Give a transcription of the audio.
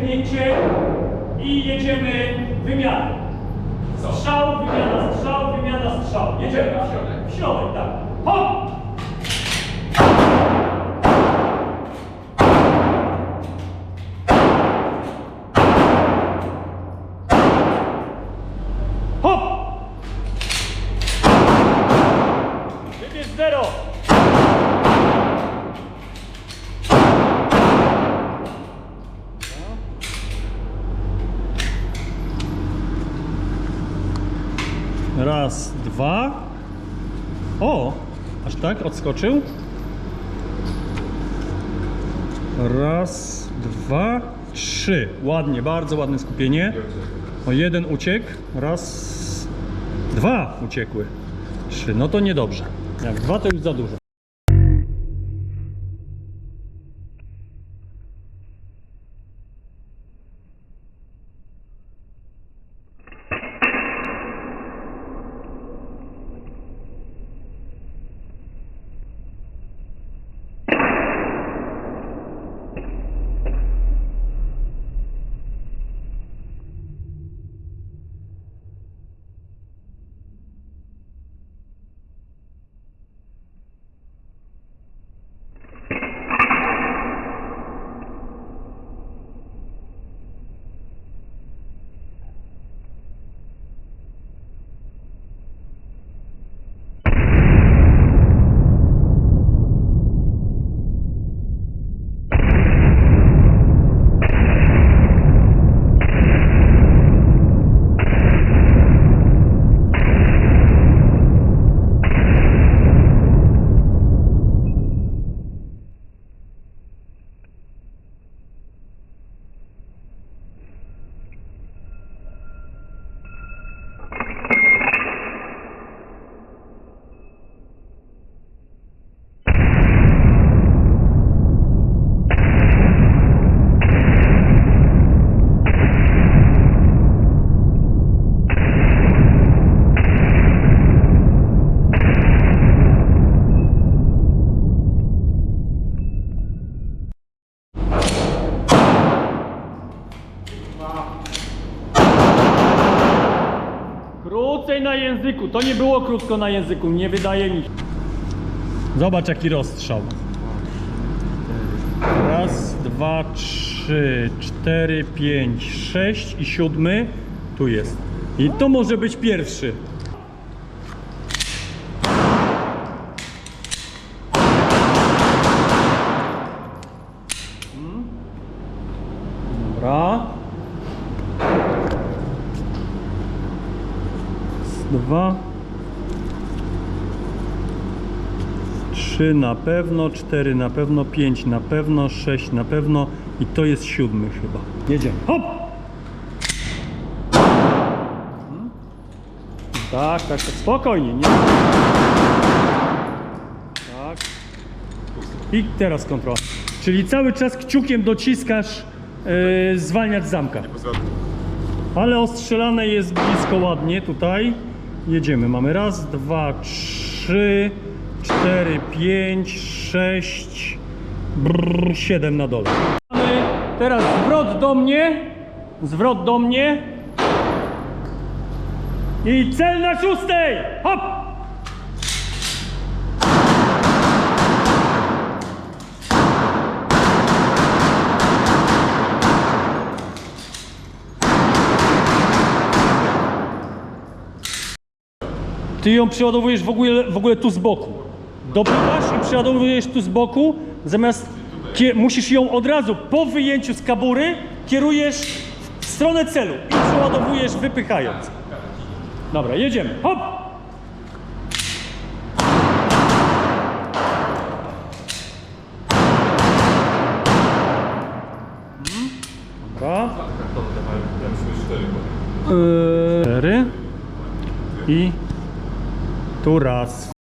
Biegnięcie i jedziemy wymianę. Strzał, wymiana, strzał, wymiana, strzał. Jedziemy. W środek. W środek, tak. Hop! Hop! Wybierz zero! Raz, dwa. O! Aż tak? Odskoczył. Raz, dwa, trzy. Ładnie, bardzo ładne skupienie. O jeden uciekł. Raz, dwa uciekły. Trzy. No to niedobrze. Jak dwa to już za dużo. Na języku. To nie było krótko na języku, nie wydaje mi się. Zobacz jaki rozstrzał. Raz, dwa, trzy, cztery, pięć, sześć i siódmy tu jest. I to może być pierwszy. Dobra. Dwa, trzy na pewno, cztery na pewno, pięć na pewno, sześć na pewno i to jest siódmy chyba. Jedziemy. Hop! Hmm? Tak, tak, tak, spokojnie, nie? Tak. I teraz kontrola. Czyli cały czas kciukiem dociskasz yy, zwalniacz zamka. Ale ostrzelane jest blisko ładnie tutaj. Jedziemy. Mamy raz, dwa, trzy, cztery, pięć, sześć, brrr, siedem na dole. Mamy teraz zwrot do mnie. Zwrot do mnie. I cel na szóstej! Hop! Ty ją przeładowujesz w ogóle, w ogóle tu z boku. Dopływasz i przeładowujesz tu z boku, zamiast musisz ją od razu po wyjęciu z kabury kierujesz w stronę celu i przeładowujesz wypychając. Dobra, jedziemy. Hop! Mhm. Dobra. Cztery. I tu raz.